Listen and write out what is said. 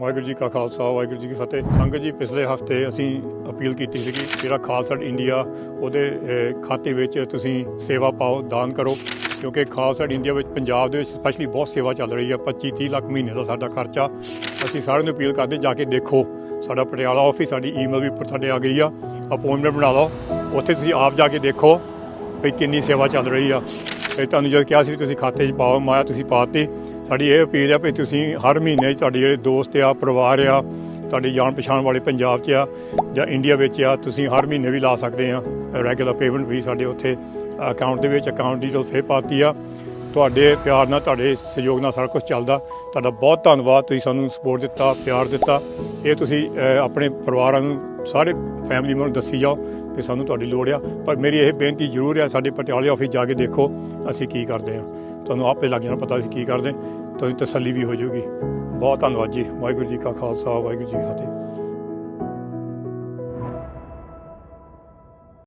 ਵਾਹਿਗੁਰੂ ਜੀ ਕਾ ਖਾਲਸਾ, ਵਾਹਿਗੁਰੂ ਜੀ ਕੀ ਫਤਿਹ। ਸੰਗਤ ਜੀ, ਪਿਛਲੇ ਹਫ਼ਤੇ ਅਸੀਂ ਅਪੀਲ ਕੀਤੀ ਸੀਗੀ ਜਿਹੜਾ ਖਾਲਸਾ ਇੰਡੀਆ, ਉਹਦੇ ਖਾਤੇ ਵਿੱਚ ਤੁਸੀਂ ਸੇਵਾ ਪਾਓ, ਦਾਨ ਕਰੋ। ਕਿਉਂਕਿ ਖਾਲਸਾ ਇੰਡੀਆ ਵਿੱਚ ਪੰਜਾਬ ਦੇ ਵਿੱਚ ਸਪੈਸ਼ਲੀ ਬਹੁਤ ਸੇਵਾ ਚੱਲ ਰਹੀ ਆ 25 30 ਲੱਖ ਮਹੀਨੇ ਦਾ ਸਾਡਾ ਖਰਚਾ। ਅਸੀਂ ਸਾਰਿਆਂ ਨੂੰ ਅਪੀਲ ਕਰਦੇ ਜਾ ਕੇ ਦੇਖੋ। ਸਾਡਾ ਪਟਿਆਲਾ ਆਫਿਸ ਸਾਡੀ ਈਮੇਲ ਵੀ ਉੱਪਰ ਸਾਡੇ ਆ ਗਈ ਆ। ਅਪਾਇੰਟਮੈਂਟ ਬਣਾ ਲਓ। ਉੱਥੇ ਤੁਸੀਂ ਆਪ ਜਾ ਕੇ ਦੇਖੋ ਵੀ ਕਿੰਨੀ ਸੇਵਾ ਚੱਲ ਰਹੀ ਆ। ਇਹ ਤੁਹਾਨੂੰ ਜਦੋਂ ਕਿਹਾ ਸੀ ਵੀ ਤੁਸੀਂ ਖਾਤੇ 'ਚ ਪਾਓ, ਮਾਇਆ ਤੁਸੀਂ ਪਾਤੀ ਸਾਡੀ ਇਹ ਅਪੀਲ ਆ ਵੀ ਤੁਸੀਂ ਹਰ ਮਹੀਨੇ ਤੁਹਾਡੇ ਜਿਹੜੇ ਦੋਸਤ ਆ, ਪਰਿਵਾਰ ਆ, ਤੁਹਾਡੀ ਜਾਣ ਪਛਾਣ ਵਾਲੇ ਪੰਜਾਬ 'ਚ ਆ ਜਾਂ ਇੰਡੀਆ ਵਿੱਚ ਆ, ਤੁਸੀਂ ਹਰ ਮਹੀਨੇ ਵੀ ਲਾ ਸਕਦੇ ਆ। ਰੈਗੂਲਰ ਪੇਮੈਂਟ ਵੀ ਸਾਡੇ ਉੱਥੇ ਅਕਾਊਂਟ ਦੇ ਵਿੱਚ ਅਕਾਊਂਟ ਦੀ ਫੇਰ ਪਾਤੀ ਆ। ਤੁਹਾਡੇ ਪਿਆਰ ਨਾਲ, ਤੁਹਾਡੇ ਸਹਿਯੋਗ ਨਾਲ ਸਾਰਾ ਕੁਝ ਚੱਲਦਾ। ਤੁਹਾਡਾ ਬਹੁਤ ਧੰਨਵਾਦ, ਤੁਸੀਂ ਸਾਨੂੰ ਸਪੋਰਟ ਦਿੱਤਾ, ਪਿਆਰ ਦਿੱਤਾ। ਇਹ ਤੁਸੀਂ ਆਪਣੇ ਪਰਿਵਾਰਾਂ ਨੂੰ, ਸਾਰੇ ਫੈਮਿਲੀ ਮੈਂਬਰ ਨੂੰ ਦੱਸੀ ਜਾਓ ਕਿ ਸਾਨੂੰ ਤੁਹਾਡੀ ਲੋੜ ਆ। ਪਰ ਮੇਰੀ ਇਹ ਬੇਨਤੀ ਜ਼ਰੂਰ ਆ, ਸਾਡੇ ਪਟਿਆਲੇ ਆਫਿਸ ਜਾ ਕੇ ਦੇਖੋ, ਅਸੀਂ ਕੀ ਕਰਦੇ ਆ। ਤੁਹਾਨੂੰ ਆਪੇ ਲੱਗ ਜਾਣਾ ਪਤਾ ਅਸੀਂ ਕੀ ਕਰਦੇ ਤੁਹਾਨੂੰ ਤਸੱਲੀ ਵੀ ਹੋ ਜਾਊਗੀ। ਬਹੁਤ ਧੰਨਵਾਦ ਜੀ। ਵਾਹਿਗੁਰੂ ਜੀ ਕਾ ਖਾਲਸਾ, ਵਾਹਿਗੁਰੂ ਜੀ ਕੀ ਫਤਿਹ।